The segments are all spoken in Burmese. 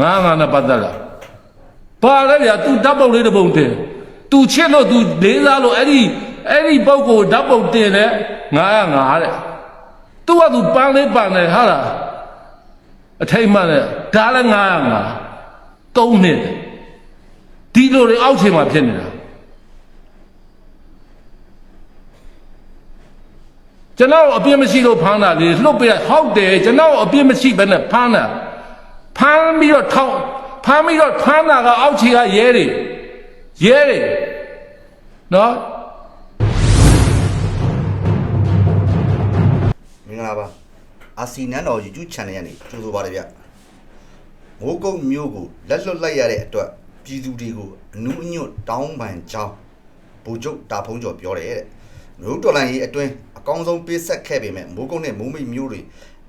ငါငါနဲ့ပတ်သက်လာပါလေဗျာ तू ဓာတ်ပုံလေးတစ်ပုံတင် तू ချစ်လို့ तू လေးစားလို့အဲ့ဒီအဲ့ဒီပုံကိုဓာတ်ပုံတင်တယ်ငါကငါတဲ့ तू က तू ပန်းလေးပန်းတယ်ဟာလားအထိတ်မှန်တယ်ဒါလည်းငါကငါသုံးနှစ်ဒီလိုတွေအောက်ချိန်မှာဖြစ်နေတာကျွန်တော်အပြစ်မရှိလို့ဖမ်းတာလေလှုပ်ပြဟုတ်တယ်ကျွန်တော်အပြစ်မရှိဘဲနဲ့ဖမ်းတာ ဖမ်းပြီးတော့ထောက်ဖမ်းပြီးတော့ဖမ်းတာကအောက်ခြေကရဲတွေရဲတွေနော်မင်္ဂလာပါအာစီနန်းတော် YouTube channel ကနေကြိုဆိုပါရဗျမိုးကုတ်မျိုးကိုလက်လွတ်လိုက်ရတဲ့အတွက်ပြည်သူတွေကိုအနုအညွတ်တောင်းပန်ကြောင်းဘူကျုပ်တာဖုံးကျော်ပြောတယ်တဲ့မျိုးတော်လိုင်းရေးအတွင်းအကောင်းဆုံးပေးဆက်ခဲ့ပေမဲ့မိုးကုတ်နဲ့မိုးမိတ်မျိုးတွေ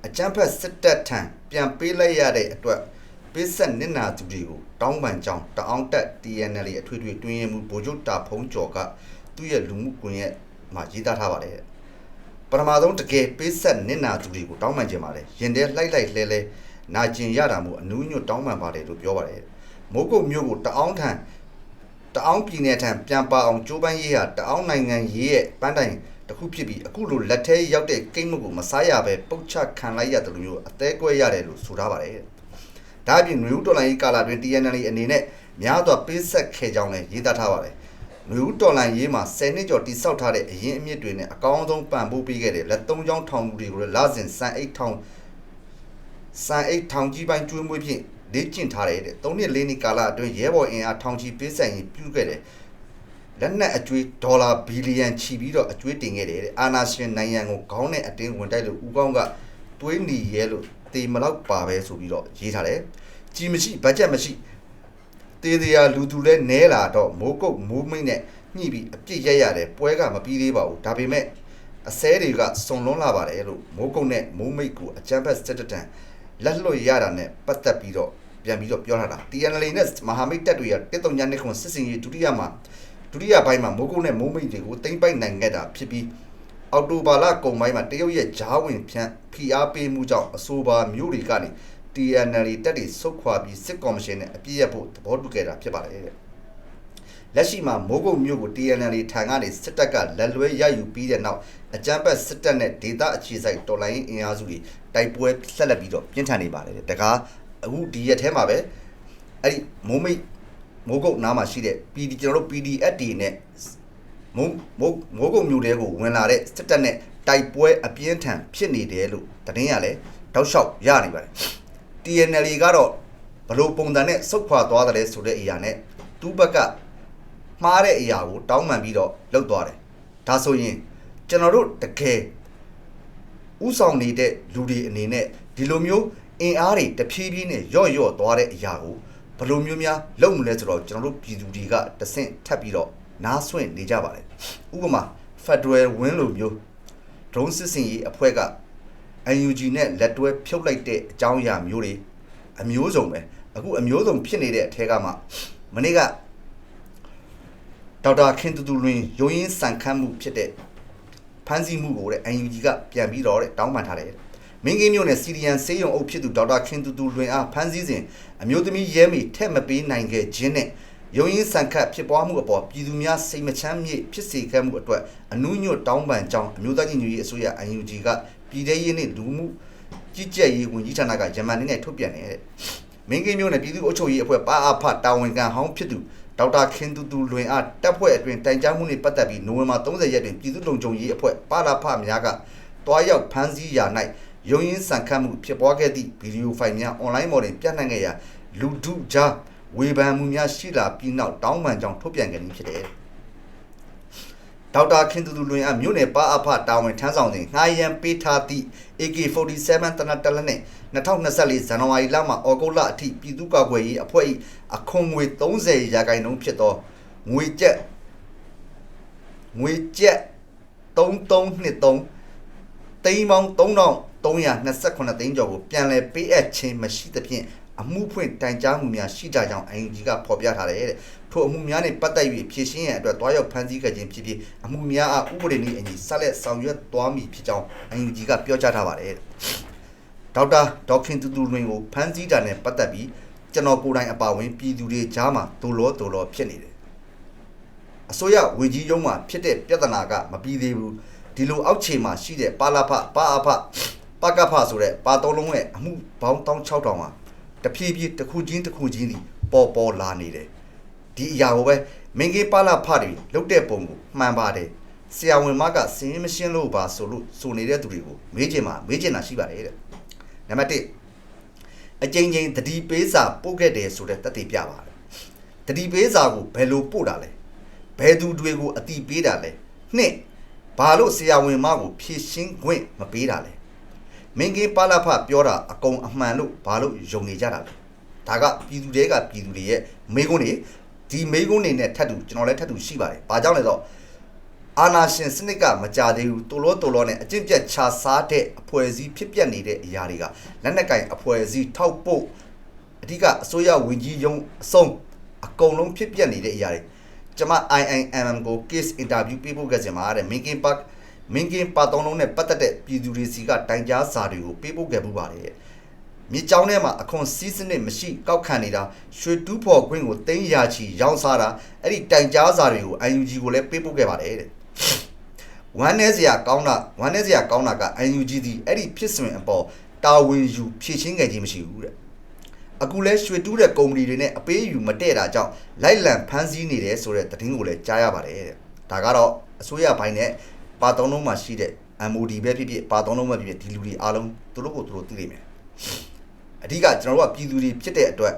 အကြမ်းဖက်စစ်တပ်ထံပြန်ပေးလိုက်ရတဲ့အတွက်ပေးဆက်နစ်နာသူတွေကိုတောင်းပန်ကြောင်းတအောင်တက် TNL အထွေထွေတွင်းရင်မှုဘူကျုပ်တာဖုံးကျော်ကသူ့ရဲ့လူမှုကွန်ရက်မှာရေးသားထားပါတယ်တဲ့ပထမဆုံးတကယ်ပေးဆက်နစ်နာသူတွေကိုတောင်းပန်ခြင်းပါတယ်ရင်ထဲလှိုက်လိုက်လဲလဲနာကျင်ရတာမို့အနူးညွတ်တောင်းပန်ပါတယ်လို့ပြောပါတယ်မိုးကုတ်မျိုးကိုတအောင်းထံတအောင်းပြည်နယ်ထံပြန်ပါအောင်ကြိုးပမ်းရေးဟာတအောင်းနိုင်ငံရေးရဲ့ပန်းတိုင် တစ်ခုဖြစ်ပြီးအခုလိုလက်ထဲရောက်တဲ့ကိန်းမကိုမစားရပဲပုတ်ချခံလိုက်ရတယ်လို့မျိုးအသေးကွဲရတယ်လို့ဆိုထားပါတယ်ဒါအပြင်နွေဦးတော်လိုင်းကာလာတွင် TNL အနေနဲ့များစွာပေးဆက်ခဲ့ကြောင်းလည်းရေးသားထားပါတယ်နွေဦးတော်လန်ရေးမှာ10နှစ်ကျော်တိစောက်ထားတဲ့အရင်အမြင့်တွေနဲ့အကောင်းဆုံးပံ့ပိုးပေးခဲ့တဲ့လက်သုံးချောင်းထောင်သူတွေကိုလည်းလာစဉ်စံအိတ်ထောင်စံအိတ်ထောင်ကြီးပိုင်းကျွေးမွေးဖြင့်လေ့ကျင့်ထားတဲ့တဲ့၃နှစ်၄နှစ်ကာလအတွင်းရဲဘော်အင်အားထောင်ချီပေးဆိုင်ရင်ပြုခဲ့တဲ့ လက်နက်အကျွေးဒေါ်လာဘီလီယံချီပြီးတော့အကျွေးတင်ခဲ့တဲ့တဲ့အာနာရှင်နိုင်ငံကိုခေါင်းနဲ့အတင်းဝင်တိုက်လို့ဦးကောင်းကတွေးနီရဲလို့တေမလောက်ပါပဲဆိုပြီးတော့ရေးထားတယ်ကြီးမရှိဘတ်ဂျက်မရှိတေးသေးရလူသူလဲနဲလာတော့မိုးကုတ်မိုးမိတ်နဲ့ညှိပြီးအပြစ်ရက်ရတယ်ပွဲကမပြီးသေးပါဘူးဒါပေမဲ့အစဲတွေကစုံလွန်းလာပါတယ်လို့မိုးကုတ်နဲ့မိုးမိတ်ကိုအကြမ်းဖက်စစ်တပ်တန်လက်လွတ်ရတာနဲ့ပတ်သက်ပြီးတော့ပြန်ပြီးတော့ပြောထားတာ TNL နဲ့မဟာမိတ်တပ်တွေကတစ်တုံညာနှစ်ခွန်စစ်စင်ရေးဒုတိယမှာ ဒုတိယပိုင်းမှာမိုးကုတ်နဲ့မိုးမိတ်တွေကိုတိမ့်ပိုက်နိုင်ခဲ့တာဖြစ်ပြီးအော်တိုဘာလကုန်ပိုင်းမှာတရုတ်ရဲ့ဂျားဝင်ဖြန့်ဖိအားပေးမှုကြောင့်အဆိုပါမျိုးတွေကနေ TNL တက်တွေဆုတ်ခွာပြီးစစ်ကော်မရှင်နဲ့အပြည့်ရဖို့သဘောတူခဲ့တာဖြစ်ပါတယ်တဲ့လက်ရှိမှာမိုးကုတ်မျိုးကို TNL ထံကနေစစ်တပ်ကလက်လွဲရယူပြီးတဲ့နောက်အကြမ်းဖက်စစ်တပ်နဲ့ဒေသအခြေစိုက်တော်လိုင်းအင်အားစုတွေတိုက်ပွဲဆက်လက်ပြီးတော့ပြင်းထန်နေပါတယ်တဲ့တကားအခုဒီရက်ထဲမှာပဲအဲ့ဒီမိုးမိတ် မိုးကုတ်နားမှာရှိတဲ့ PD ကျွန်တော်တို့ PDF တွေနဲ့မိုးမိုးမိုးကုတ်မျိုးတွေကိုဝင်လာတဲ့စစ်တပ်နဲ့တိုက်ပွဲအပြင်းထန်ဖြစ်နေတယ်လို့သတင်းရလဲတောက်လျှောက်ရနေပါတယ် TNL ကတော့ဘလို့ပုံစံနဲ့စုတ်ခွာသွားတယ်ဆိုတဲ့အရာနဲ့သူ့ဘက်ကမှားတဲ့အရာကိုတောင်းပန်ပြီးတော့လှုပ်သွားတယ်ဒါဆိုရင်ကျွန်တော်တို့တကယ်ဥဆောင်နေတဲ့လူတွေအနေနဲ့ဒီလိုမျိုးအင်အားတွေတဖြည်းဖြည်းနဲ့ရော့ရော့သွားတဲ့အရာကို ဘလို့မျိုးများလုပ်မလဲဆိုတော့ကျွန်တော်တို့ပြည်သူတွေကတဆင့်ထပ်ပြီးတော့နားဆွင့်နေကြပါတယ်ဥပမာ Federal ဝင်းလိုမျိုး drone စစ်စင်ရေးအဖွဲ့က UNG နဲ့လက်တွဲဖြုတ်လိုက်တဲ့အကြောင်းအရာမျိုးတွေအမျိုးစုံပဲအခုအမျိုးစုံဖြစ်နေတဲ့အထက်ကမှမနေ့ကဒေါက်တာခင်တူတူလွင်ရုံရင်းစံခတ်မှုဖြစ်တဲ့ဖမ်းဆီးမှုကိုတဲ့ UNG ကပြန်ပြီးတော့တဲ့တောင်းပန်ထားတယ် မင်းကင်းမျိုးနဲ့စီရီယန်စေးရုံအုပ်ဖြစ်သူဒေါက်တာခင်တူတူလွင်အားဖမ်းဆီးစဉ်အမျိုးသမီးရဲမီထက်မပေးနိုင်ခဲ့ခြင်းနဲ့ရုံရင်းစံခတ်ဖြစ်ပွားမှုအပေါ်ပြည်သူများစိတ်မချမ်းမြေ့ဖြစ်စေခဲ့မှုအတွက်အနုညွတ်တောင်းပန်ကြောင်းအမျိုးသားညီညွတ်ရေးအစိုးရ UNG ကပြည်ထရေးနှင့်လူမှုကြီးကြပ်ရေးဝန်ကြီးဌာနကယမန်နေ့နဲ့ထုတ်ပြန်နေတဲ့မင်းကင်းမျိုးနဲ့ပြည်သူ့အုပ်ချုပ်ရေးအဖွဲ့ပါအဖတာဝန်ခံဟောင်းဖြစ်သူဒေါက်တာခင်တူတူလွင်အားတပ်ဖွဲ့အတွင်တိုင်ကြားမှုနဲ့ပတ်သက်ပြီးနိုဝင်ဘာ30ရက်တွင်ပြည်သူ့လုံခြုံရေးအဖွဲ့ပါလာဖများကတွားရောက်ဖမ်းဆီးရာ၌ ရုံရင်းစံခတ်မှုဖြစ်ပွားခဲ့သည့်ဗီဒီယိုဖိုင်များအွန်လိုင်းပေါ်တွင်ပြန့်နှံ့ခဲ့ရာလူထုကြားဝေဖန်မှုများရှိလာပြီးနောက်တောင်းပန်ကြောင်းထုတ်ပြန်ခဲ့ခြင်းဖြစ်တယ်ဒေါက်တာခင်တူတူလွင်အမြို့နယ်ပါအဖတာဝန်ထမ်းဆောင်စဉ်ငှားရမ်းပေးထားသည့် AK47 တနတ်တလက်နဲ့2024ဇန်နဝါရီလမှဩဂုတ်လအထိပြည်သူ့ကာကွယ်ရေးအဖွဲ့၏အခွန်ငွေ30ရာခိုင်နှုန်းဖြစ်သောငွေကျပ်ငွေကျပ်3323တိမ်ပေါင်း 3328သိန်းကျော်ကိုပြန်လည်ပေးအပ်ခြင်းမရှိသဖြင့်အမှုဖွင့်တိုင်ကြားမှုများရှိကြကြောင်း ING ကဖော်ပြထားတယ်တဲ့ထို့အမှုများနဲ့ပတ်သက်၍ဖြည့်ရှင်းရန်အတွက်တွားရောက်ဖန်ဆီးခဲ့ခြင်းဖြစ်ပြီးအမှုများအားဥပဒေနည်းအညီဆက်လက်ဆောင်ရွက်သွားမည်ဖြစ်ကြောင်း ING ကပြောကြားထားပါတယ်တဲ့ဒေါက်တာဒေါက်ခင်တူတူလွင်ကိုဖန်ဆီးတာနဲ့ပတ်သက်ပြီးကျွန်တော်ကိုယ်တိုင်အပါဝင်ပြည်သူတွေကြားမှာဒိုလောဒိုလောဖြစ်နေတယ်အစိုးရဝေကြီးရုံးမှာဖြစ်တဲ့ပြဿနာကမပြီးသေးဘူးဒီလိုအောက်ခြေမှာရှိတဲ့ပါလာဖပါအဖ ပကဖဆိုတဲ့ပါတော်လုံးရဲ့အမှုပေါင်း16000ဟာတဖြည်းဖြည်းတစ်ခုချင်းတစ်ခုချင်းစီပေါ်ပေါ်လာနေတယ်ဒီအရာကိုပဲမင်္ဂပါလာဖတွေလုတ်တဲ့ပုံကိုမှန်ပါတယ်ဆရာဝန်မကစင်းမရှင်းလို့ပါဆိုလို့ဆိုနေတဲ့သူတွေကိုမေးချင်မှာမေးချင်တာရှိပါတယ်တဲ့နံပါတ်1အကြိမ်ကြိမ်တတိပေးစာပို့ခဲ့တယ်ဆိုတဲ့တတိပြပါတယ်တတိပေးစာကိုဘယ်လိုပို့တာလဲဘယ်သူတွေကိုအတိပေးတာလဲနှစ်ဘာလို့ဆရာဝန်မကိုဖြည့်ရှင်းခွင့်မပေးတာလဲ မင်္ဂပါလာဖပြောတာအကုန်အမှန်လို့ဘာလို့ယုံနေကြတာလဲဒါကပြည်သူတွေကပြည်သူတွေရဲ့မေးခွန်းတွေဒီမေးခွန်းတွေနဲ့ထပ်တူကျွန်တော်လည်းထပ်တူရှိပါတယ်။ဘာကြောင့်လဲဆိုတော့အာနာရှင်စနစ်ကမကြသေးဘူးတိုလောတိုလောနဲ့အကျင့်ပြတ်ခြားစားတဲ့အဖွဲ့အစည်းဖြစ်ပျက်နေတဲ့အရာတွေကလက်နက်ကင်အဖွဲ့အစည်းထောက်ပို့အဓိကအစိုးရဝင်ကြီးရုံးအစုံအကုန်လုံးဖြစ်ပျက်နေတဲ့အရာတွေကျွန်မ IIMM ကို case interview ပေးဖို့ခဲ့စင်မှာတဲ့ Minkin Park Minkin ပါတုံးလုံးနဲ့ပတ်သက်တဲ့ပြည်သူတွေစီကတိုင်ကြားစာတွေကိုပေးဖို့ခဲ့မှုပါတယ်တဲ့မြေကြောင်းထဲမှာအခွန်စီးစနစ်မရှိကောက်ခံနေတာရွှေတူးဖော်ခွင့်ကိုတင်းရာချီရောင်းစားတာအဲ့ဒီတိုင်ကြားစာတွေကို UNG ကိုလည်းပေးပို့ခဲ့ပါတယ်တဲ့ဝမ်းနေစရာကောင်းတာဝမ်းနေစရာကောင်းတာက UNG ဒီအဲ့ဒီဖြစ်စဉ်အပေါ်တာဝန်ယူဖြည့်ချင်းခဲ့ခြင်းမရှိဘူးတဲ့အခုလဲရွှေတူးတဲ့ကုမ္ပဏီတွေနဲ့အပေးယူမတည့်တာကြောင့်လိုက်လံဖမ်းဆီးနေတယ်ဆိုတဲ့သတင်းကိုလည်းကြားရပါတယ်တဲ့ဒါကတော့အစိုးရဘိုင်းနဲ့ ပါတုံးလုံးမှာရှိတဲ့ MOD ပဲဖြစ်ဖြစ်ပါတုံးလုံးပဲဖြစ်ဖြစ်ဒီလူတွေအားလုံးသူတို့ကိုသူတို့သိလိမ့်မယ်အဓိကကျွန်တော်တို့ကပြည်သူတွေဖြစ်တဲ့အတွက်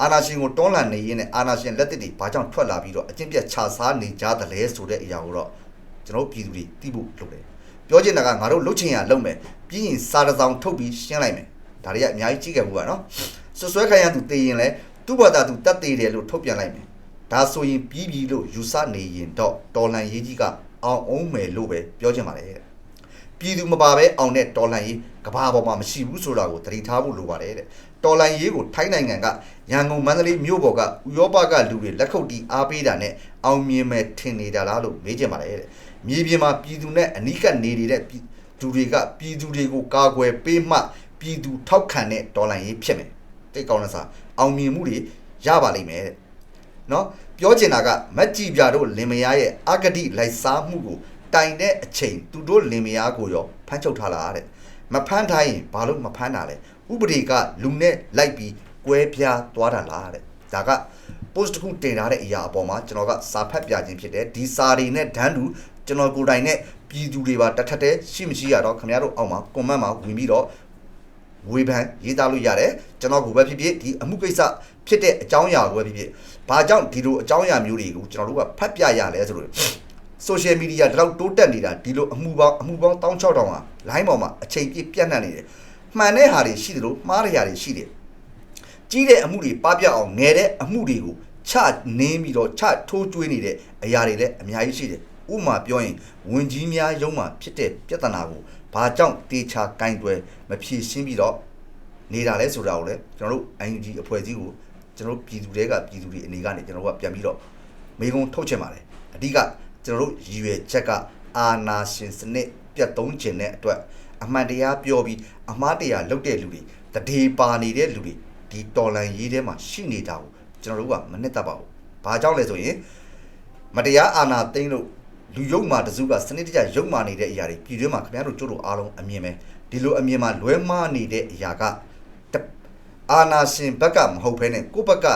အာနာရှင်ကိုတွန်းလှန်နေရင်းနဲ့အာနာရှင်လက်တစ်တွေဘာကြောင့်ထွက်လာပြီးတော့အကျင့်ပြတ်ခြာစားနေကြသလဲဆိုတဲ့အရာကိုတော့ကျွန်တော်တို့ပြည်သူတွေသိဖို့လုပ်တယ်ပြောချင်တာကငါတို့လှုပ်ချင်ရလုပ်မယ်ပြီးရင်စာတစ်စောင်ထုတ်ပြီးရှင်းလိုက်မယ်ဒါတွေကအများကြီးကြည့်ခဲ့မှုပါနော်ဆွဆွဲခိုင်းရသူတည်ရင်လဲသူ့ဘာသာသူတတ်တည်တယ်လို့ထုတ်ပြန်လိုက်မယ်ဒါဆိုရင်ပြီးပြီလို့ယူဆနေရင်တော့တော်လန်ရေးကြီးက အောင်အောင်မယ်လို့ပဲပြောချင်ပါတယ်တဲ့ပြည်သူမပါပဲအောင်တဲ့တော်လန်ရေးကဘာပေါ်မှာမရှိဘူးဆိုတာကိုသတိထားဖို့လိုပါတယ်တဲ့တော်လန်ရေးကိုထိုင်းနိုင်ငံကရန်ကုန်မန္တလေးမြို့ပေါ်ကဥရောပကလူတွေလက်ခုပ်တီးအားပေးတာနဲ့အောင်မြင်မဲ့ထင်နေတာလားလို့မေးချင်ပါတယ်တဲ့မြေပြင်မှာပြည်သူနဲ့အနိကနေနေတဲ့ပြည်သူတွေကပြည်သူတွေကိုကာကွယ်ပေးမှပြည်သူထောက်ခံတဲ့တော်လန်ရေးဖြစ်မယ်တိတ်ကောင်းတဲ့စာအောင်မြင်မှုတွေရပါလိမ့်မယ်တဲ့နော် ပြောချင်တာကမက်ကြီးပြတို့လင်မယားရဲ့အဂတိလိုက်စားမှုကိုတိုင်တဲ့အချိန်သူတို့လင်မယားကိုရောဖမ်းချုပ်ထားလားတဲ့မဖမ်းထားရင်ဘာလို့မဖမ်းတာလဲဥပဒေကလူနဲ့လိုက်ပြီးကွဲပြားသွားတာလားတဲ့ဒါက post တစ်ခုတင်ထားတဲ့အရာအပေါ်မှာကျွန်တော်ကစာဖတ်ပြခြင်းဖြစ်တယ်ဒီစာတွေနဲ့ဒန်းတူကျွန်တော်ကိုယ်တိုင်နဲ့ပြည်သူတွေပါတစ်ထက်တည်းရှိမရှိရတော့ခင်ဗျားတို့အောက်မှာ comment မှာဝင်ပြီးတော့ ဝေဖန်ရေးသားလို့ရတယ်ကျွန်တော်ကိုပဲဖြစ်ဖြစ်ဒီအမှုကိစ္စဖြစ်တဲ့အကြောင်းအရာကိုပဲဖြစ်ဖြစ်ဘာကြောင့်ဒီလိုအကြောင်းအရာမျိုးတွေကိုကျွန်တော်တို့ကဖတ်ပြရလဲဆိုလို့ social media ဒီလောက်တိုးတက်နေတာဒီလိုအမှုပေါင်းအမှုပေါင်း16000ဟာ line ပေါ်မှာအချိန်ပြည့်ပြန့်နှံ့နေတယ်မှန်တဲ့ဟာတွေရှိတယ်လို့မှားတဲ့ဟာတွေရှိတယ်ကြီးတဲ့အမှုတွေပပျောက်အောင်ငယ်တဲ့အမှုတွေကိုချနင်းပြီးတော့ချထိုးကျွေးနေတဲ့အရာတွေလည်းအများကြီးရှိတယ်ဥပမာပြောရင်ဝင်ကြီးများရုံးမှာဖြစ်တဲ့ပြဿနာကို ဘာကြောင့်တေချာကင်တွယ်မဖြေရှင်းပြီးတော့နေတာလဲဆိုတာကိုလည်းကျွန်တော်တို့ UNG အဖွဲ့အစည်းကိုကျွန်တော်တို့ပြည်သူတွေကပြည်သူတွေအနေကနေကျွန်တော်တို့ကပြန်ပြီးတော့မေကုံထုတ်ချင်ပါတယ်အဓိကကျွန်တော်တို့ရည်ရွယ်ချက်ကအာနာရှင်စနစ်ပြတ်သုံးခြင်းတဲ့အတွက်အမှန်တရားပြောပြီးအမှားတရားလုပ်တဲ့လူတွေတတိပါနေတဲ့လူတွေဒီတော်လန်ရေးထဲမှာရှိနေတာကိုကျွန်တော်တို့ကမနှစ်သက်ပါဘူး။ဘာကြောင့်လဲဆိုရင်မတရားအာဏာသိမ်းလို့ လူယုံမာတစုကစနစ်တကျယုံမာနေတဲ့အရာတွေပြည်တွင်းမှာခင်ဗျားတို့ကြို့တို့အားလုံးအမြင်ပဲဒီလိုအမြင်မှာလွဲမှားနေတဲ့အရာကတအာဏာရှင်ဘက်ကမဟုတ်ဘဲနဲ့ကိုယ့်ဘက်က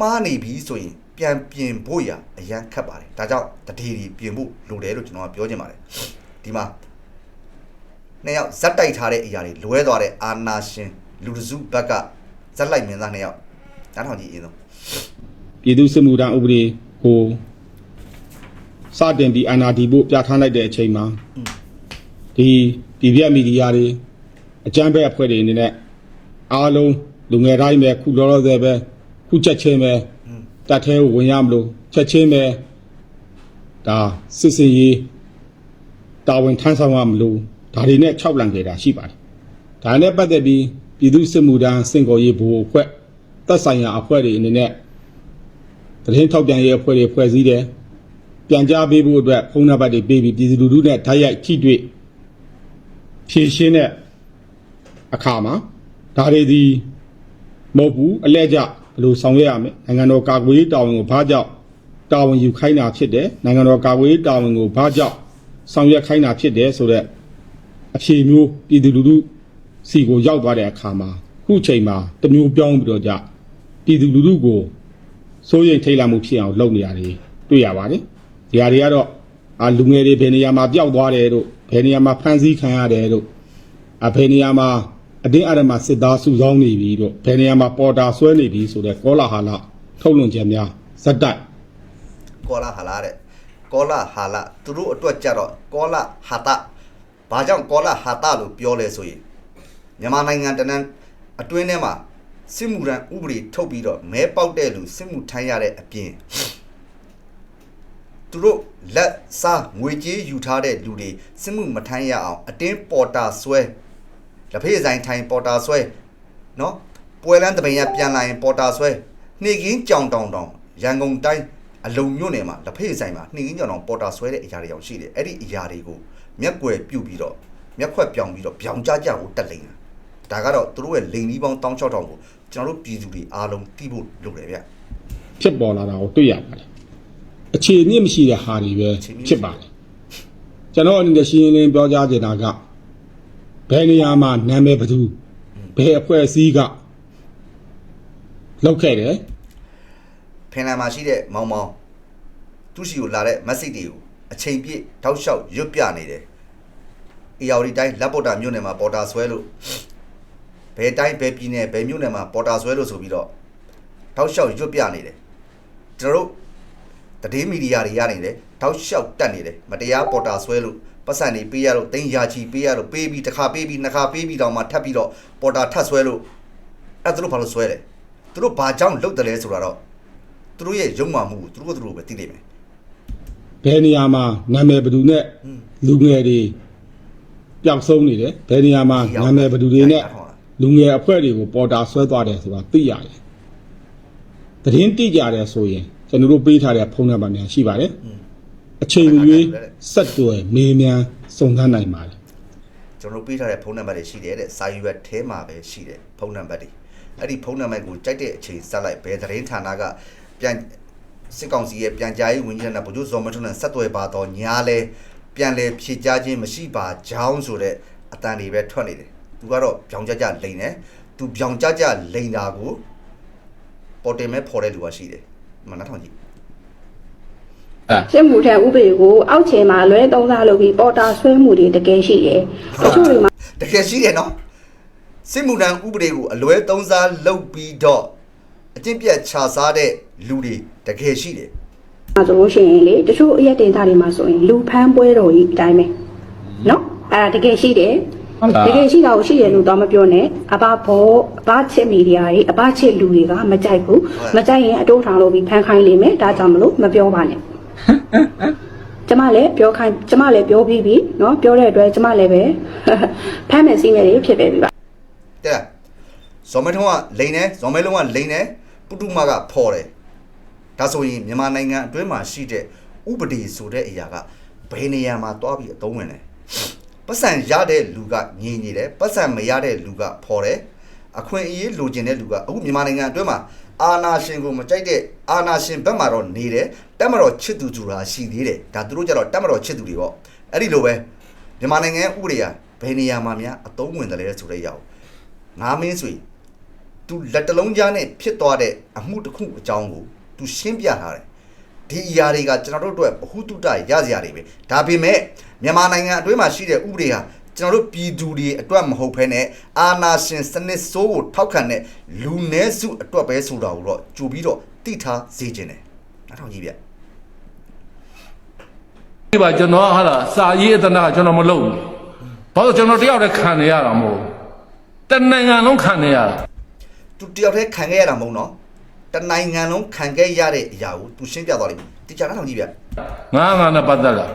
မှားနေပြီဆိုရင်ပြန်ပြင်ဖို့ရအရန်ခက်ပါတယ်ဒါကြောင့်တတိတွေပြင်ဖို့လိုတယ်လို့ကျွန်တော်ကပြောချင်ပါတယ်ဒီမှာနှစ်ယောက်ဇက်တိုက်ထားတဲ့အရာတွေလွဲသွားတဲ့အာဏာရှင်လူတစုဘက်ကဇက်လိုက်မင်းသားနှစ်ယောက်နားထောင်ကြည့်အရင်ဆုံးပြည်သူ့စစ်မှုထမ်းဥပဒေကို စတင်ပြီးအာဏာတည်ဖို့ပြဋ္ဌာန်းလိုက်တဲ့အချိန်မှာဒီပြည်ပြမီဒီယာတွေအကြမ်းဖက်အဖွဲ့တွေအနေနဲ့အားလုံးလူငယ်တိုင်းပဲခုလောလောဆယ်ပဲခုချက်ချင်းပဲတတ်သေးကိုဝင်ရမလို့ချက်ချင်းပဲဒါစစ်စင်ရေးတာဝန်ထမ်းဆောင်ရမလို့ဒါတွေနဲ့၆လံခဲ့တာရှိပါတယ်ဒါနဲ့ပတ်သက်ပြီးပြည်သူ့စစ်မှုထမ်းစင်ကော်ရေးဘိုလ်အဖွဲ့သက်ဆိုင်ရာအဖွဲ့တွေအနေနဲ့သတင်းထောက်ပြန်ရေးအဖွဲ့တွေဖွဲ့စည်းတယ် ပြန်ကြားပေးဖို့အတွက်ဖုန်းနံပါတ်တွေပေးပြီးပြည်သူလူထုနဲ့ဓာတ်ရိုက်ထိတွေ့ဖြည့်ရှင်းတဲ့အခါမှာဒါတွေဒီမဟုတ်ဘူးအလဲကျဘယ်လိုဆောင်ရွက်ရမလဲနိုင်ငံတော်ကာကွယ်ရေးတာဝန်ကိုဘာကြောင့်တာဝန်ယူခိုင်းတာဖြစ်တယ်နိုင်ငံတော်ကာကွယ်ရေးတာဝန်ကိုဘာကြောင့်ဆောင်ရွက်ခိုင်းတာဖြစ်တယ်ဆိုတော့အဖြေမျိုးပြည်သူလူထုစီကိုရောက်သွားတဲ့အခါမှာခုချိန်မှာတစ်မျိုးပြောင်းပြီးတော့ကြပြည်သူလူထုကိုစိုးရိမ်ထိတ်လန့်မှုဖြစ်အောင်လုပ်နေရတယ်တွေ့ရပါတယ် ဒီဟာတွေကတော့အာလူငယ်တွေဘယ်နေရာမှာပျောက်သွားတယ်တို့ဘယ်နေရာမှာဖမ်းဆီးခံရတယ်တို့အဘယ်နေရာမှာအတင်းအဓမ္မစစ်သားစုဆောင်းနေပြီတို့ဘယ်နေရာမှာပေါ်တာဆွဲနေပြီဆိုတဲ့ကောလာဟာလထုတ်လွှင့်ချက်များဇက်တိုက်ကောလာဟာလာတဲ့ကောလာဟာလာသူတို့အတွက်ကြတော့ကောလာဟာတာဘာကြောင့်ကောလာဟာတာလို့ပြောလဲဆိုရင်မြန်မာနိုင်ငံတနန်းအတွင်းထဲမှာစစ်မှုရန်ဥပဒေထုတ်ပြီးတော့မဲပေါက်တဲ့လူစစ်မှုထမ်းရတဲ့အပြင် သူတို့လက်စားငွေကြေးယူထားတဲ့လူတွေစစ်မှုမထမ်းရအောင်အတင်းပေါ်တာဆွဲလက်ဖေးဆိုင်ထိုင်ပေါ်တာဆွဲနော်ပွဲလန်းတပင်ရပြန်လာရင်ပေါ်တာဆွဲနှိကင်းကြောင်တောင်တောင်ရန်ကုန်တိုင်းအလုံမြို့နယ်မှာလက်ဖေးဆိုင်မှာနှိကင်းကြောင်တောင်ပေါ်တာဆွဲတဲ့အရာတွေအောင်ရှိတယ်အဲ့ဒီအရာတွေကိုမျက်ကွယ်ပြုတ်ပြီးတော့မျက်ခွက်ပြောင်ပြီးတော့ပြောင်ကြကြကိုတက်လိမ့်တာဒါကတော့သူတို့ရဲ့လိန်ကြီးပေါင်း16000ကိုကျွန်တော်တို့ပြည်သူတွေအားလုံးသိဖို့လိုတယ်ဗျဖြစ်ပေါ်လာတာကိုတွေ့ရပါတယ် အခြေအမြင့်မရှိတဲ့ဟာတွေပဲဖြစ်ပါတယ်ကျွန်တော်အနေနဲ့ရှင်းရှင်းလင်းလင်းပြောကြားချင်တာကဘယ်နေရာမှာနာမည်ဘယ်သူဘယ်အဖွဲ့အစည်းကလောက်ခဲ့တယ်ဖင်လန်မှာရှိတဲ့မောင်မောင်သူရှိကိုလာတဲ့ message တွေကိုအချိန်ပြည့်တောက်လျှောက်ရွတ်ပြနေတယ်အေယာဝတီတိုင်းလက်ပေါ်တာမြို့နယ်မှာပေါ်တာဆွဲလို့ဘယ်တိုင်းဘယ်ပြည်နယ်ဘယ်မြို့နယ်မှာပေါ်တာဆွဲလို့ဆိုပြီးတော့တောက်လျှောက်ရွတ်ပြနေတယ်ကျွန်တော်တို့ တည်င်းမီဒီယာတွေရနေတယ်တောက်လျှောက်တက်နေတယ်မတရားပေါ်တာဆွဲလို့ပတ်စံနေပေးရလို့တင်းရာချီပေးရလို့ပေးပြီးတစ်ခါပေးပြီးနှစ်ခါပေးပြီးတော့မှထပ်ပြီးတော့ပေါ်တာထပ်ဆွဲလို့အဲ့ဒါသူတို့ဘာလို့ဆွဲလဲသူတို့ဘာကြောင့်လုတ်တယ်လဲဆိုတာတော့သူတို့ရဲ့ရုံမှမှုကိုသူတို့ကသူတို့ပဲသိနေမယ်ဘယ်နေရာမှာနာမည်ဘယ်သူနဲ့လူငယ်တွေပျောက်ဆုံးနေတယ်ဘယ်နေရာမှာနာမည်ဘယ်သူတွေနဲ့လူငယ်အဖွဲ့တွေကိုပေါ်တာဆွဲသွားတယ်ဆိုတာသိရတယ်။သတင်းတိကြတယ်ဆိုရင် ကျွန်တော်တို့ပေးထားတဲ့ဖုန်းနံပါတ်များရှိပါတယ်။အချိန်မရွေးဆက်တွယ်မေးမြန်းစုံစမ်းနိုင်ပါတယ်ကျွန်တော်တို့ပေးထားတဲ့ဖုန်းနံပါတ်တွေရှိတယ်တဲ့စာရွက်ထဲမှာပဲရှိတယ်ဖုန်းနံပါတ်တွေအဲ့ဒီဖုန်းနံပါတ်ကိုကြိုက်တဲ့အချိန်ဆက်လိုက်ဘယ်သတင်းဌာနကပြန်စစ်ကောင်စီရဲ့ပြန်ကြားရေးဝန်ကြီးဌာနဗိုလ်ချုပ်ဇော်မထွန်းနဲ့ဆက်သွယ်ပါတော့ညာလဲပြန်လဲဖြေကြားခြင်းမရှိပါကြောင်းဆိုတဲ့အတန်တွေပဲထွက်နေတယ်သူကတော့ပြောင်ကြကြလိန်တယ်သူပြောင်ကြကြလိန်တာကိုပေါ်တင်မဲ့ဖော်တဲ့လူကရှိတယ် မနက်ထောင်ကြီးအဲစစ်မှုထမ်းဥပဒေကိုအောက်ခြေမှာလွဲသုံးစားလုပ်ပြီးပေါ်တာဆွဲမှုတွေတကယ်ရှိတယ်။တချို့တွေမှာတကယ်ရှိတယ်နော်စစ်မှုထမ်းဥပဒေကိုအလွဲသုံးစားလုပ်ပြီးတော့အကျင့်ပြတ်ခြာစားတဲ့လူတွေတကယ်ရှိတယ်ဆိုလို့ရှိရင်လေတချို့အရက်တင်သားတွေမှာဆိုရင်လူဖမ်းပွဲတော်ကြီးအတိုင်းပဲ။နော်အဲ့ဒါတကယ်ရှိတယ်။ တကယ်ရှိတာကိုရှိတယ်လို့တော့မပြောနဲ့အဘဘောအဘချစ်မီဒီယာတွေအဘချစ်လူတွေကမကြိုက်ဘူးမကြိုက်ရင်အတိုးထောင်လို့ပြီးဖမ်းခိုင်းလိမ့်မယ်ဒါကြောင့်မလို့မပြောပါနဲ့ကျမလည်းပြောခိုင်းကျမလည်းပြောပြီးပြီเนาะပြောတဲ့အတွက်ကျမလည်းပဲ ဖမ်းမယ်စီးမယ်တွေဖြစ်ပဲပြီပါ တဲ့လားဇော်မဲထုံးကလိန်တယ်ဇော်မဲလုံးကလိန်တယ်ပုတုမကဖော်တယ်ဒါဆိုရင်မြန်မာနိုင်ငံအတွင်းမှာရှိတဲ့ဥပဒေဆိုတဲ့အရာကဘယ်နေရာမှာတွားပြီးအသုံးဝင်လဲ ပတ်စံရတဲ့လူကငြိမ်နေတယ်ပတ်စံမရတဲ့လူကဖော်တယ်အခွင့်အရေးလိုချင်တဲ့လူကအခုမြန်မာနိုင်ငံအတွင်းမှာအာနာရှင်ကိုမကြိုက်တဲ့အာနာရှင်ဘက်မှာတော့နေတယ်တက်မတော်ချစ်သူဆိုတာရှိသေးတယ်ဒါသူတို့ကြတော့တက်မတော်ချစ်သူတွေပေါ့အဲ့ဒီလိုပဲမြန်မာနိုင်ငံဥပဒေကဘယ်နေရာမှာများအသုံးဝင်တယ်လဲဆိုတဲ့အရာကိုငါမင်းဆိုရင် तू လက်တလုံးကြားနဲ့ဖြစ်သွားတဲ့အမှုတစ်ခုအကြောင်းကို तू ရှင်းပြထားတယ် ဒီအရာတွေကကျွန်တော်တို့အတွက်ဘ ഹു တုတရစရာတွေပဲဒါပေမဲ့မြန်မာနိုင်ငံအတွင်းမှာရှိတဲ့ဥပဒေဟာကျွန်တော်တို့ပြည်သူတွေအတွက်မဟုတ်ဘဲနဲ့အာဏာရှင်စနစ်ဆိုးကိုထောက်ခံတဲ့လူနည်းစုအတွက်ပဲဆိုတာကိုတော့ကြိုပြီးတော့တိထားစေခြင်းတယ်နားထောင်ကြည့်ဗျဒီပါကျွန်တော်ကဟာလားစာရေးအတနာကျွန်တော်မလုပ်ဘူးဘာလို့ကျွန်တော်တယောက်တည်းခံနေရတာမဟုတ်ဘူးတနိုင်ငံလုံးခံနေရတာ तू တယောက်တည်းခံခဲ့ရတာမဟုတ်နော် တနိုင်ငံလုံးခံခဲ့ရတဲ့အရာကို तू ရှင်းပြသွားလိမ့်မယ်တိကျနားထောင်ကြည့်ဗျ ငါငါနဲ့ပတ်သက်လာ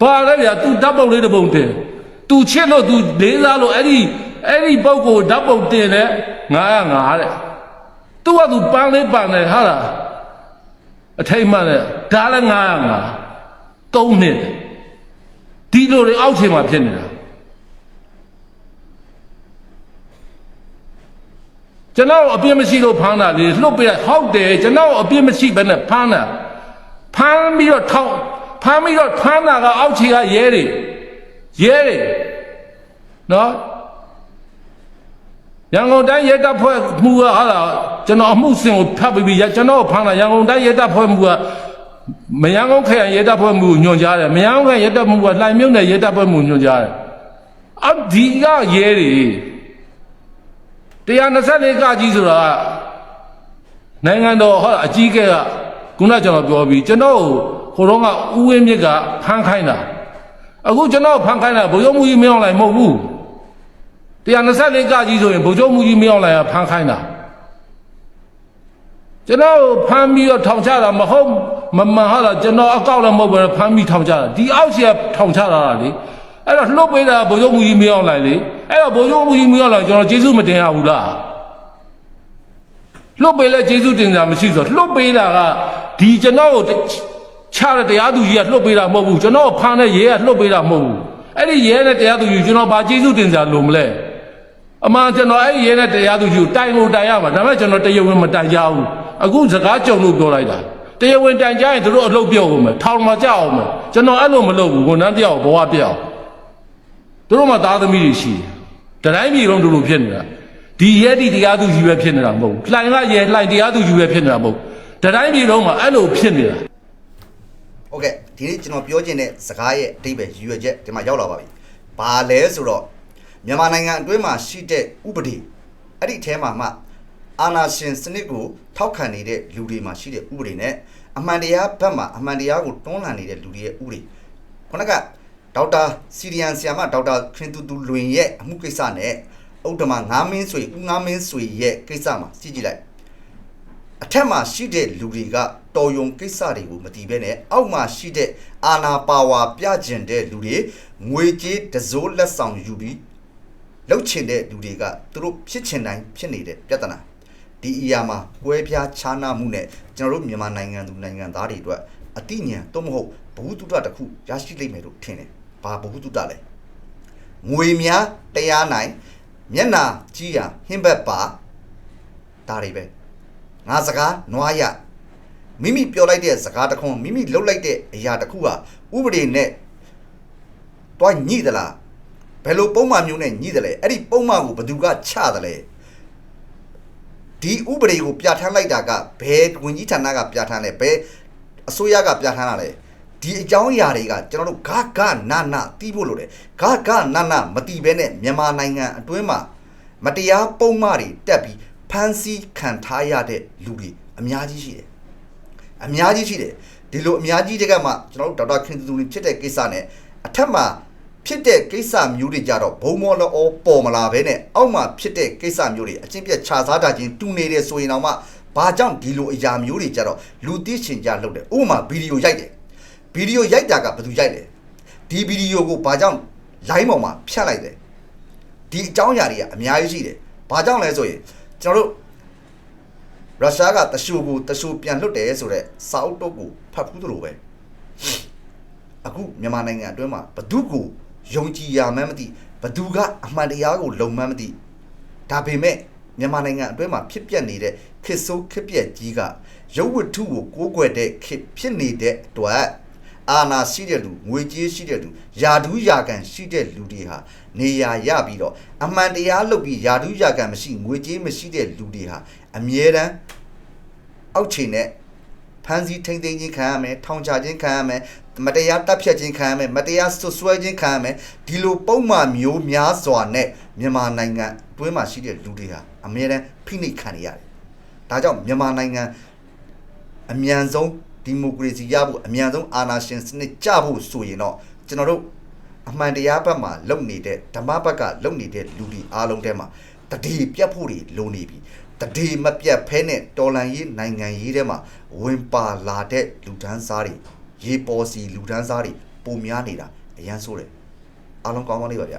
ပါလဲဗျာ तू ဓာတ်ပုံလေးတစ်ပုံတင် तू ချစ်လို့ तू လေးစားလို့အဲ့ဒီအဲ့ဒီပုံကိုဓာတ်ပုံတင်တယ်ငါကငါတဲ့ तू က तू ပန်းလေးပန်းတယ်ဟာလားအထိတ်မှန်တယ်ဒါလည်းငါကငါသုံးနှစ်ဒီလိုတွေအောက်ခြေမှာဖြစ်နေတာ ကျွန်တော်အပြစ်မရှိလို့ဖမ်းတာလေလွတ်ပေးတာဟုတ်တယ်ကျွန်တော်အပြစ်မရှိဘဲနဲ့ဖမ်းတာဖမ်းပြီးတော့ထောက်ဖမ်းပြီးတော့ဖမ်းတာကအောက်ခြေကရဲတွေရဲတွေနော်ရန်ကုန်တိုင်းရဲတပ်ဖွဲ့မှုကဟာလာကျွန်တော်အမှုစင်ကိုဖတ်ပြီးပြီကျွန်တော်ဖမ်းတာရန်ကုန်တိုင်းရဲတပ်ဖွဲ့မှုကမရန်ကုန်ခရိုင်ရဲတပ်ဖွဲ့မှုကိုညွှန်ကြားတယ်မရန်ကုန်ခရိုင်ရဲတပ်မှုကလှိုင်မြုပ်နယ်ရဲတပ်ဖွဲ့မှုကိုညွှန်ကြားတယ်အဒီကရဲတွေ 124ကကြီးဆိုတာကနိုင်ငံတော်ဟောအကြီးအကဲကခုနကျွန်တော်ပြောပြီးကျွန်တော်ဟိုတော့ကဦးဝင်းမြစ်ကဖမ်းခိုင်းတာအခုကျွန်တော်ဖမ်းခိုင်းတာဘုံရုံးမှုကြီးမင်းအောင်လိုက်မဟုတ်ဘူး124ကကြီးဆိုရင်ဗိုလ်ချုပ်မှုကြီးမင်းအောင်လိုင်ကဖမ်းခိုင်းတာကျွန်တော်ဖမ်းပြီးတော့ထောင်ချတာမဟုတ်မမှန်ဟာလားကျွန်တော်အကောက်လည်းမဟုတ်ဘူးဖမ်းပြီးထောင်ချတာဒီအောက်ရှိကထောင်ချတာလေ အဲ့တော့လှုပ်ပေးတာဗိုလ်ချုပ်မှုကြီးမင်းအောင်လိုင်လေအဲ့တော့ဗိုလ်ချုပ်မှုကြီးမင်းအောင်လိုင်ကျွန်တော်ကျေးဇူးမတင်ရဘူးလားလှုပ်ပေးလဲကျေးဇူးတင်ကြမရှိဆိုလှုပ်ပေးတာကဒီကျွန်တော်ကိုချတဲ့တရားသူကြီးကလှုပ်ပေးတာမဟုတ်ဘူးကျွန်တော်ဖမ်းတဲ့ရဲကလှုပ်ပေးတာမဟုတ်ဘူးအဲ့ဒီရဲနဲ့တရားသူကြီးကျွန်တော်ဘာကျေးဇူးတင်ကြလို့မလဲအမှန်ကျွန်တော်အဲ့ဒီရဲနဲ့တရားသူကြီးကိုတိုင်ကိုတိုင်ရမှာဒါပေမဲ့ကျွန်တော်တရားဝင်မတိုင်ကြဘူးအခုစကားကြုံလို့ပြောလိုက်တာတရားဝင်တိုင်ကြရင်သူတို့အလုပ်ပြောအောင်မယ်ထောင်မှာကြောက်အောင်မယ်ကျွန်တော်အဲ့လိုမလုပ်ဘူးဝန်ထမ်းတယောက်ဘဝပြောက် သူတို့မှသားသမီးတွေရှိတယ်တတိုင်းပြည်လုံးတို့လိုဖြစ်နေတာဒီရဲဒီတရားသူကြီးပဲဖြစ်နေတာမဟုတ်ဘူးလှိုင်ကရဲလှိုင်တရားသူကြီးပဲဖြစ်နေတာမဟုတ်ဘူးတတိုင်းပြည်လုံးမှာအဲ့လိုဖြစ်နေတာ โอเคဒီနေ့ကျွန်တော်ပြောချင်တဲ့စကားရဲ့အဓိပ္ပာယ်ရည်ရွယ်ချက်ဒီမှာရောက်လာပါပြီ။ဘာလဲဆိုတော့မြန်မာနိုင်ငံအတွင်းမှာရှိတဲ့ဥပဒေအဲ့ဒီအဲမှာမှအာဏာရှင်စနစ်ကိုထောက်ခံနေတဲ့လူတွေမှာရှိတဲ့ဥပဒေနဲ့အမှန်တရားဘက်မှာအမှန်တရားကိုတွန်းလှန်နေတဲ့လူတွေရဲ့ဥပဒေခုနက ဒေါက်တာစီရီယန်ဆီယာမဒေါက်တာခင်တူတူလွင်ရဲ့အမှုကိစ္စနဲ့ဥဒ္ဓမငါးမင်းဆွေဦးငါးမင်းဆွေရဲ့ကိစ္စမှာကြည့်ကြည့်လိုက်အထက်မှာရှိတဲ့လူတွေကတော်ယုံကိစ္စတွေကိုမတည်ဘဲနဲ့အောက်မှာရှိတဲ့အာနာပါဝါပြကျင်တဲ့လူတွေငွေကြေးတစိုးလက်ဆောင်ယူပြီးလှုပ်ချင်တဲ့လူတွေကသူတို့ဖြစ်ချင်တိုင်းဖြစ်နေတဲ့ပြဿနာဒီအရာမှာကွဲပြားခြားနားမှုနဲ့ကျွန်တော်တို့မြန်မာနိုင်ငံသူနိုင်ငံသားတွေအတွက်အတိညာဉ်တော့မဟုတ်ဘဝတုတ္တတစ်ခုရရှိလိမ့်မယ်လို့ထင်တယ်။ ဘာဘဝတုတ္တလဲငွေများတရားနိုင်မျက်နာကြီးရာဟင်းဘက်ပါဒါတွေပဲငါစကားနွားရမိမိပြောလိုက်တဲ့စကားတစ်ခုမိမိလုပ်လိုက်တဲ့အရာတစ်ခုဟာဥပဒေနဲ့တွားညှိသလားဘယ်လိုပုံမှန်မျိုးနဲ့ညှိသလဲအဲ့ဒီပုံမှန်ကိုဘယ်သူကချသလဲဒီဥပဒေကိုပြဋ္ဌာန်းလိုက်တာကဘယ်ဝင်ကြီးဌာနကပြဋ္ဌာန်းလဲဘယ်အစိုးရကပြဋ္ဌာန်းတာလဲ ဒီအကြောင်းအရာတွေကကျွန်တော်တို့ဂဂနာနာတီးဖို့လိုတယ်ဂဂနာနာမတီးဘဲနဲ့မြန်မာနိုင်ငံအတွင်းမှာမတရားပုံမှားတွေတက်ပြီးဖမ်းဆီးခံထားရတဲ့လူတွေအများကြီးရှိတယ်။အများကြီးရှိတယ်။ဒီလိုအများကြီးတကမှကျွန်တော်တို့ဒေါက်တာခင်သူလူဖြစ်တဲ့ကိစ္စနဲ့အထက်မှာဖြစ်တဲ့ကိစ္စမျိုးတွေကြတော့ဘုံမောလောပေါ်မလာဘဲနဲ့အောက်မှာဖြစ်တဲ့ကိစ္စမျိုးတွေအချင်းပြတ်ခြာစားတာချင်းတူနေတယ်ဆိုရင်တော့မှဘာကြောင့်ဒီလိုအရာမျိုးတွေကြတော့လူသိရှင်ကြလုပ်တယ်။ဥပမာဗီဒီယိုရိုက်တယ်။ ဗီဒီယိုရိုက်တာကဘယ်သူရိုက်လဲ။ဒီဗီဒီယိုကိုဘာကြောင့် line ပေါ်မှာဖြတ်လိုက်တယ်။ဒီအကြောင်းအရာတွေကအများကြီးရှိတယ်။ဘာကြောင့်လဲဆိုရင်ကျွန်တော်တို့ရုရှားကတရှူကိုတရှူပြန်လွတ်တယ်ဆိုတော့စာအုပ်တုပ်ကိုဖတ်ဖူးသလိုပဲ။အခုမြန်မာနိုင်ငံအတွင်းမှာဘသူကိုယုံကြည်ရမှန်းမသိဘသူကအမှန်တရားကိုလုံမှန်းမသိဒါပေမဲ့မြန်မာနိုင်ငံအတွင်းမှာဖြစ်ပျက်နေတဲ့ခစ်ဆိုးခစ်ပြက်ကြီးကရုပ်ဝတ္ထုကိုကိုးကွယ်တဲ့ခေတ်ဖြစ်နေတဲ့အတွက် အာနာရှိတဲ့လူငွေကြေးရှိတဲ့လူယာဒူးယာကန်ရှိတဲ့လူတွေဟာနေရာရပြီးတော့အမှန်တရားလုပ်ပြီးယာဒူးယာကန်မရှိငွေကြေးမရှိတဲ့လူတွေဟာအမြဲတမ်းအောက်ခြေနဲ့ဖမ်းဆီးထိန်းသိမ်းခြင်းခံရမယ်ထောင်ချခြင်းခံရမယ်မတရားတပ်ဖြတ်ခြင်းခံရမယ်မတရားဆွဆွဲခြင်းခံရမယ်ဒီလိုပုံမှန်မျိုးများစွာနဲ့မြန်မာနိုင်ငံတွင်းမှာရှိတဲ့လူတွေဟာအမြဲတမ်းဖိနှိပ်ခံနေရတယ်ဒါကြောင့်မြန်မာနိုင်ငံအမြန်ဆုံး ဒီမိုကရေစီရဖို့အမြန်ဆုံးအာဏာရှင်စနစ်ကျဖို့ဆိုရင်တော့ကျွန်တော်တို့အမှန်တရားဘက်မှာလုံနေတဲ့ဓမ္မဘက်ကလုံနေတဲ့လူတွေအားလုံးထဲမှာတတိပြတ်ဖို့တွေလိုနေပြီတတိမပြတ်ဖဲနဲ့တော်လန်ရေးနိုင်ငံရေးထဲမှာဝင်ပါလာတဲ့လူဒန်းစားတွေရေပေါ်စီလူဒန်းစားတွေပုံများနေတာအရန်ဆိုးတယ်အားလုံးကောင်းကောင်းလေးပါဗျ